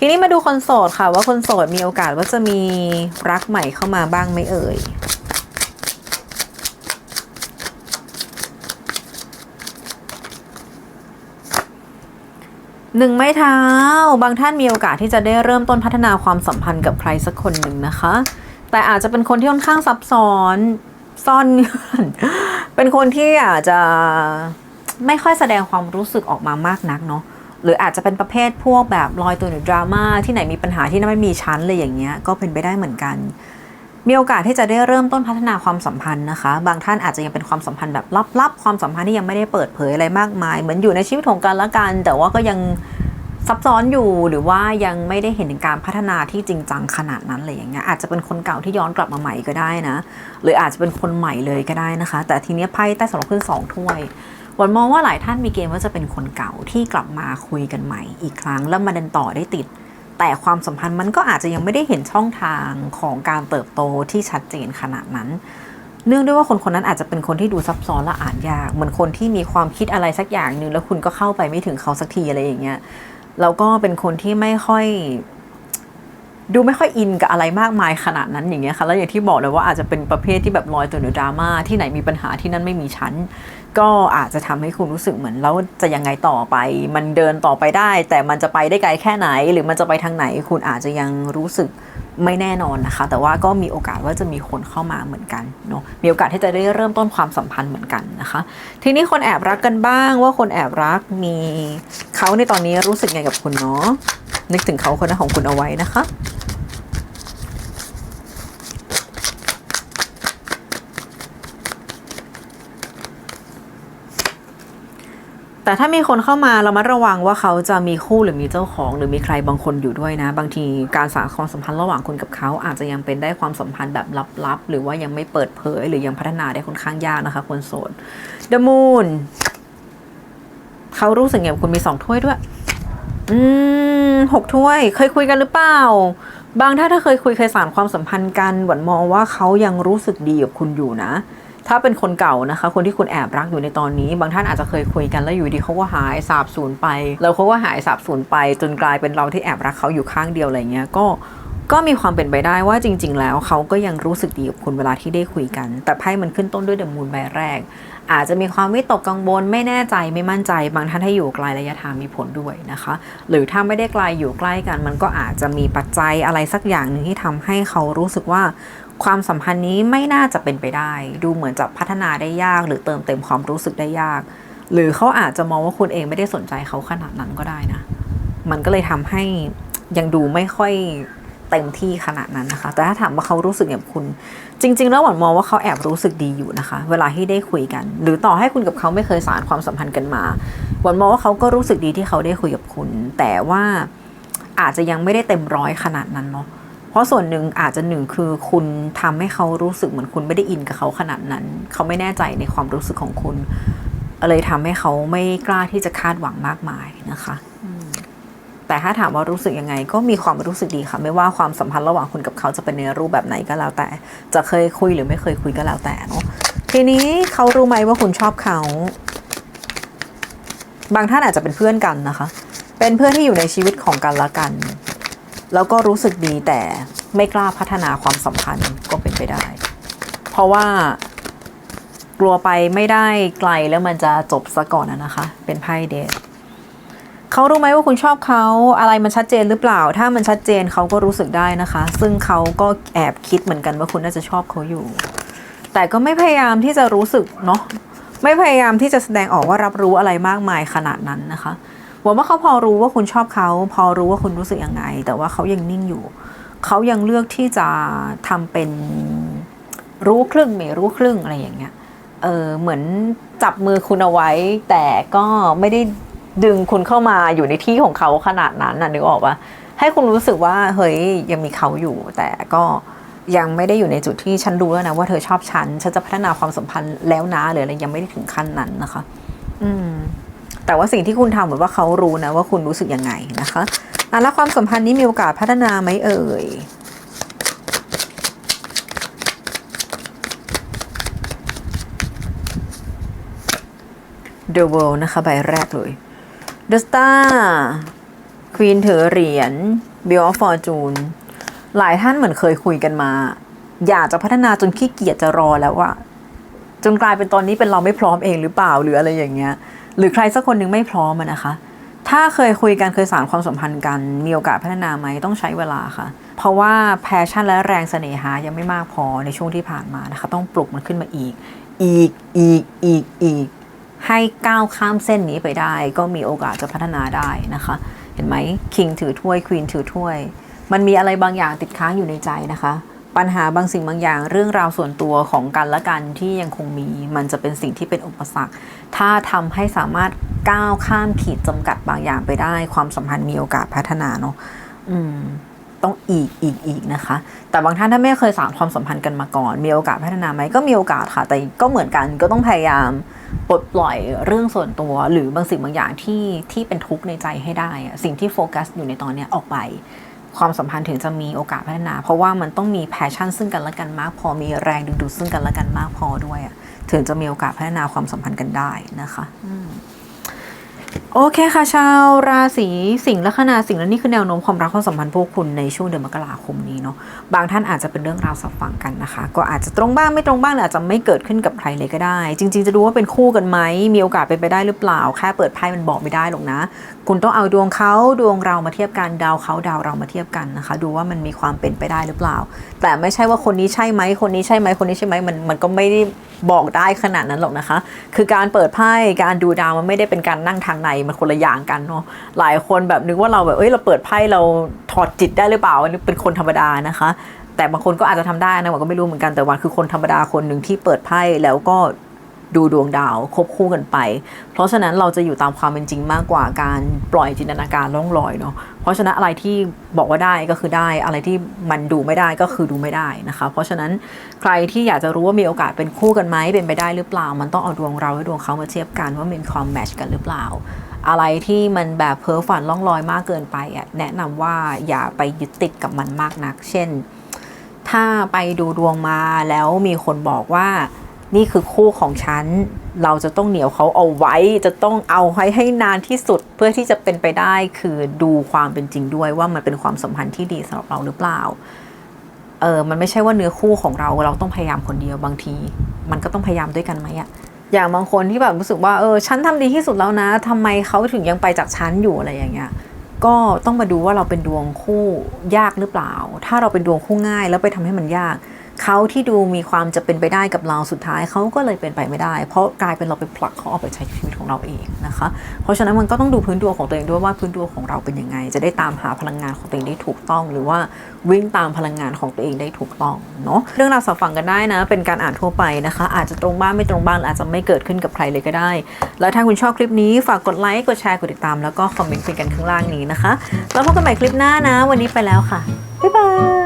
ทีนี้มาดูคนโสดค่ะ ว่าคนโสดมีโอกาสว่าจะมีรักใหม่เข้ามาบ้างไหมเอ่ยหนึ่งไม้เท้า บางท่านมีโอกาสที่จะได้เริ่มต้นพัฒนาความสัมพันธ์กับใครสักคนหนึ่งนะคะ แต่อาจจะเป็นคนที่ค่อนข้างซับซ้อนซ่อนเงื่อนเป็นคนที่อาจจะไม่ค่อยแสดงความรู้สึกออกมามากนักเนาะ หรืออาจจะเป็นประเภทพวกแบบลอยตัวหรือดราม่าที่ไหนมีปัญหาที่นั่นไม่มีชั้นเลยอย่างเงี้ยก็เป็นไปได้เหมือนกัน มีโอกาสที่จะได้เริ่มต้นพัฒนาความสัมพันธ์นะคะ บางท่านอาจจะยังเป็นความสัมพันธ์แบบลับๆ ความสัมพันธ์ที่ยังไม่ได้เปิดเผยอะไรมากมาย เหมือนอยู่ในชีวิตของกันและกัน แต่ว่าก็ยังซับซ้อนอยู่หรือว่ายังไม่ได้เห็นถึงการพัฒนาที่จริงจังขนาดนั้นเลยอย่างเงี้ยอาจจะเป็นคนเก่าที่ย้อนกลับมาใหม่ก็ได้นะ หรืออาจจะเป็นคนใหม่เลยก็ได้นะคะ แต่ทีเนี้ยไพ่ใต้สำหรับขึ้นสองถ้วย วันมองว่าหลายท่านมีเกณฑ์ว่าจะเป็นคนเก่าที่กลับมาคุยกันใหม่อีกครั้ง แล้วมาเดินต่อได้ติด แต่ความสัมพันธ์มันก็อาจจะยังไม่ได้เห็นช่องทางของการเติบโตที่ชัดเจนขนาดนั้นเนื่องด้วยว่าคนคนนั้นอาจจะเป็นคนที่ดูซับซ้อนและอ่านยาก เหมือนคนที่มีความคิดอะไรสักอย่างหนึ่งแล้วคุณก็เข้าไปไม่ถึงเขาสักทีอะไรอย่างเงี้ยแล้วก็เป็นคนที่ไม่ค่อย ดูไม่ค่อยอินกับอะไรมากมายขนาดนั้นอย่างเงี้ยค่ะแล้วอย่างที่บอกเลยว่าอาจจะเป็นประเภทที่แบบลอยตัวเหนือดราม่าที่ไหนมีปัญหาที่นั่นไม่มีชั้น ก็อาจจะทำให้คุณรู้สึกเหมือนแล้วจะยังไงต่อไป มันเดินต่อไปได้ แต่มันจะไปได้ไกลแค่ไหน หรือมันจะไปทางไหน คุณอาจจะยังรู้สึกไม่แน่นอนนะคะ แต่ว่าก็มีโอกาสว่าจะมีคนเข้ามาเหมือนกันเนาะมีโอกาสที่จะได้เริ่มต้นความสัมพันธ์เหมือนกันนะคะ ทีนี้คนแอบรักกันบ้างว่าคนแอบรักมีเขาในตอนนี้รู้สึกไงกับคุณเนาะนึกถึงเขาคนนั้นของคุณเอาไว้นะคะ แต่ถ้ามีคนเข้ามาเรามาระวังว่าเขาจะมีคู่หรือมีเจ้าของ หรือมีใครบางคนอยู่ด้วยนะ บางทีการสานความสัมพันธ์ระหว่างคุณกับเขา อาจจะยังเป็นได้ความสัมพันธ์แบบลับๆ หรือว่ายังไม่เปิดเผย หรือยังพัฒนาได้ค่อนข้างยากนะคะคนโสด The Moon เขารู้สึกไงกับคุณมีสองถ้วยด้วย อืมหกถ้วย เคยคุยกันหรือเปล่า บางถ้าถ้าเคยคุยเคยสานความสัมพันธ์กันหวันมองว่าเขายังรู้สึกดีกับคุณอยู่นะ ถ้าเป็นคนเก่านะคะ คนที่คุณแอบรักอยู่ในตอนนี้ บางท่านอาจจะเคยคุยกันแล้วอยู่ดีเขาก็หายสาบสูญไป แล้วเขาก็หายสาบสูญไป จนกลายเป็นเราที่แอบรักเขาอยู่ข้างเดียวอะไรเงี้ยก็ก็มีความเป็นไปได้ว่าจริง ๆ แล้วเขาก็ยังรู้สึกดีกับคุณเวลาที่ได้คุยกัน แต่ไพ่มันขึ้นต้นด้วยเดอะมูนใบแรก อาจจะมีความวิตกกังวลไม่แน่ใจไม่มั่นใจ บางท่านถ้อยู่ไกลระยะทางมีผลด้วยนะคะ หรือถ้าไม่ได้ไกลอยู่ใกล้กัน มันก็อาจจะมีปัจจัยอะไรสักอย่างหนึ่งที่ทำให้เขารู้สึกว่า ความสัมพันธ์นี้ไม่น่าจะเป็นไปได้ ดูเหมือนจะพัฒนาได้ยาก หรือเติมเต็มความรู้สึกได้ยาก หรือเขาอาจจะมองว่าคุณเองไม่ได้สนใจเขาขนาดนั้นก็ได้นะ มันก็เลยทำให้ยังดูไม่ค่อยเต็มที่ขนาดนั้นนะคะ แต่ถ้าถามว่าเขารู้สึกอย่างคุณ จริง ๆ แล้วหวานมองว่าเขาแอบรู้สึกดีอยู่นะคะ เวลาที่ได้คุยกัน หรือต่อให้คุณกับเขาไม่เคยสานความสัมพันธ์กันมา หวานมองว่าเขาก็รู้สึกดีที่เขาได้คุยกับคุณ แต่ว่าอาจจะยังไม่ได้เต็มร้อยขนาดนั้นเนาะ ราะส่วนหนึ่งอาจจะหนึ่งคือคุณทำให้เขารู้สึกเหมือนคุณไม่ได้อินกับเขาขนาดนั้น เขาไม่แน่ใจในความรู้สึกของคุณ เลยทำให้เขาไม่กล้าที่จะคาดหวังมากมายนะคะอืมแต่ถ้าถามว่ารู้สึกยังไง ก็มีความรู้สึกดีค่ะ ไม่ว่าความสัมพันธ์ระหว่างคุณกับเขาจะเป็นในรูปแบบไหนก็แล้วแต่ จะเคยคุยหรือไม่เคยคุยก็แล้วแต่เนาะทีนี้เขารู้ไหมว่าคุณชอบเขา บางท่านอาจจะเป็นเพื่อนกันนะคะ เป็นเพื่อนที่อยู่ในชีวิตของกันและกัน แล้วก็รู้สึกดีแต่ไม่กล้าพัฒนาความสัมพันธ์ก็เป็นไปได้ เพราะว่ากลัวไปไม่ได้ไกลแล้วมันจะจบซะก่อนนะคะ เป็นไพ่เดทเขารู้ไหมว่าคุณชอบเขาอะไรมันชัดเจนหรือเปล่า ถ้ามันชัดเจนเขาก็รู้สึกได้นะคะ ซึ่งเขาก็แอบคิดเหมือนกันว่าคุณน่าจะชอบเขาอยู่ แต่ก็ไม่พยายามที่จะรู้สึกเนาะไม่พยายามที่จะแสดงออกว่ารับรู้อะไรมากมายขนาดนั้นนะคะ หวังว่าเขาพอรู้ว่าคุณชอบเขา พอรู้ว่าคุณรู้สึกยังไง แต่ว่าเขายังนิ่งอยู่ เขายังเลือกที่จะทำเป็นรู้ครึ่งไม่รู้ครึ่งอะไรอย่างเงี้ย เออเหมือนจับมือคุณเอาไว้ แต่ก็ไม่ได้ดึงคุณเข้ามาอยู่ในที่ของเขาขนาดนั้นนะนึกออกปะให้คุณรู้สึกว่าเฮ้ยยังมีเขาอยู่ แต่ก็ยังไม่ได้อยู่ในจุดที่ฉันรู้แล้วนะว่าเธอชอบฉัน ฉันจะพัฒนาความสัมพันธ์แล้วนะหรืออะไรยังไม่ได้ถึงขั้นนั้นนะคะ อืม แต่ว่าสิ่งที่คุณทำเหมือนว่าเขารู้นะว่าคุณรู้สึกยังไงนะคะอะแล้วความสัมพันธ์นี้มีโอกาสพัฒนาไหมเอ่ย The World นะคะใบแรกเลย The Star ควีนถือเหรียญบิลออฟฟอร์จูนหลายท่านเหมือนเคยคุยกันมา อยากจะพัฒนาจนขี้เกียจจะรอแล้วว่าจนกลายเป็นตอนนี้เป็นเราไม่พร้อมเองหรือเปล่าหรืออะไรอย่างเงี้ย หรือใครสักคนหนึงไม่พร้อมนะคะ ถ้าเคยคุยกันเคยสานความสัมพันธ์กัน มีโอกาสพัฒนาไหมต้องใช้เวลาค่ะ เพราะว่าแพชชั่นและแรงเสน่หายังไม่มากพอในช่วงที่ผ่านมานะคะ ต้องปลุกมันขึ้นมาอีก อีกอีกอีกอีกให้ก้าวข้ามเส้นนี้ไปได้ ก็มีโอกาสจะพัฒนาได้นะคะ เห็นไหมคิงถือถ้วยควีนถือถ้วย มันมีอะไรบางอย่างติดค้างอยู่ในใจนะคะ ปัญหาบางสิ่งบางอย่าง เรื่องราวส่วนตัวของกันและกันที่ยังคงมี มันจะเป็นสิ่งที่เป็นอุปสรรค ถ้าทำให้สามารถก้าวข้ามขีดจำกัดบางอย่างไปได้ ความสัมพันธ์มีโอกาสพัฒนาเนาะอืมต้องอีกอีกอีกนะคะ แต่บางท่านถ้าไม่เคยสานความสัมพันธ์กันมาก่อน มีโอกาสพัฒนาไหมก็มีโอกาสค่ะ แต่ก็เหมือนกันก็ต้องพยายามปลดปล่อยเรื่องส่วนตัว หรือบางสิ่งบางอย่างที่ที่เป็นทุกข์ในใจให้ได้ สิ่งที่โฟกัสอยู่ในตอนนี้ออกไป ความสัมพันธ์ถึงจะมีโอกาสพัฒนา เพราะว่ามันต้องมีแพชชั่นซึ่งกันและกันมาก พอมีแรงดึงดูดซึ่งกันและกันมากพอด้วยอะถึงจะมีโอกาสพัฒนาความสัมพันธ์กันได้นะคะอื โอเคค่ะ ชาวราศีสิงห์ลัคนาสิงห์และนี่คือแนวโน้มความรักความสัมพันธ์พวกคุณในช่วงเดือนมกราคมนี้เนาะบางท่านอาจจะเป็นเรื่องราวสับฟังกันนะคะ ก็อาจจะตรงบ้างไม่ตรงบ้างหรืออาจจะไม่เกิดขึ้นกับใครเลยก็ได้ จริง ๆ จะดูว่าเป็นคู่กันไหมมีโอกาสเป็นไปได้หรือเปล่า แค่เปิดไพ่มันบอกไม่ได้หรอกนะ คุณต้องเอาดวงเขาดวงเรามาเทียบกันดาวเขาดาวเรามาเทียบกันนะคะ ดูว่ามันมีความเป็นไปได้หรือเปล่า แต่ไม่ใช่ว่าคนนี้ใช่ไหมคนนี้ใช่ไหมคนนี้ใช่ไหมมันมันก็ไม่ได้บอกได้ขนาดนั้นหรอกนะคะ คือการเปิดไพ่การดูดาวมันไม่ได้เป็นการนั่งทางในมันคนละอย่างกันเนาะหลายคนแบบนึกว่าเราแบบเอ้ยเราเปิดไพ่เราถอดจิตได้หรือเปล่าอันนี้เป็นคนธรรมดานะคะ แต่บางคนก็อาจจะทำได้นะวันก็ไม่รู้เหมือนกันแต่วันคือคนธรรมดาคนหนึ่งที่เปิดไพ่แล้วก็ ดูดวงดาวควบคู่กันไป เพราะฉะนั้นเราจะอยู่ตามความเป็นจริงมากกว่าการปล่อยจินตนาการล่องลอยเนาะเพราะฉะนั้นอะไรที่บอกว่าได้ก็คือได้อะไรที่มันดูไม่ได้ก็คือดูไม่ได้นะคะ เพราะฉะนั้นใครที่อยากจะรู้ว่ามีโอกาสเป็นคู่กันไหมเป็นไปได้หรือเปล่า มันต้องเอาดวงเราและดวงเขามาเทียบกันว่ามีความแมทชกันหรือเปล่า อะไรที่มันแบบเพ้อฝันล่องลอยมากเกินไปอะแนะนำว่าอย่าไปยึดติดกับมันมากนัก เช่น ถ้าไปดูดวงมาแล้วมีคนบอกว่า นี่คือคู่ของฉัน เราจะต้องเหนียวเขาเอาไว้ จะต้องเอาให้ให้นานที่สุด เพื่อที่จะเป็นไปได้คือดูความเป็นจริงด้วยว่ามันเป็นความสัมพันธ์ที่ดีสำหรับเราหรือเปล่า เออ มันไม่ใช่ว่าเนื้อคู่ของเราเราต้องพยายามคนเดียวบางที มันก็ต้องพยายามด้วยกันไหมอะอย่างบางคนที่แบบรู้สึกว่าเออฉันทำดีที่สุดแล้วนะทำไมเขาถึงยังไปจากฉันอยู่อะไรอย่างเงี้ยก็ต้องมาดูว่าเราเป็นดวงคู่ยากหรือเปล่า ถ้าเราเป็นดวงคู่ง่ายแล้วไปทำให้มันยาก เขาที่ดูมีความจะเป็นไปได้กับเราสุดท้ายเขาก็เลยเป็นไปไม่ได้ เพราะกลายเป็นเราไปผลักเขาออกไปใช้ชีวิตของเราเองนะคะ เพราะฉะนั้นมันก็ต้องดูพื้นดวงของตัวเองด้วยว่าพื้นดวงของเราเป็นยังไง จะได้ตามหาพลังงานของตัวเองได้ถูกต้อง หรือว่าวิ่งตามพลังงานของตัวเองได้ถูกต้องเนาะเรื่องราวสับฟังกันได้นะ เป็นการอ่านทั่วไปนะคะ อาจจะตรงบ้างไม่ตรงบ้างออาจจะไม่เกิดขึ้นกับใครเลยก็ได้ แล้วถ้าคุณชอบคลิปนี้ฝากกดไลค์กดแชร์กดติดตามแล้วก็คอมเมนต์คุยกันข้างล่างนี้นะคะแล้วพบกันใหม่คลิปหน้านะ วันนี้ไปแล้วค่ะบ๊ายบาย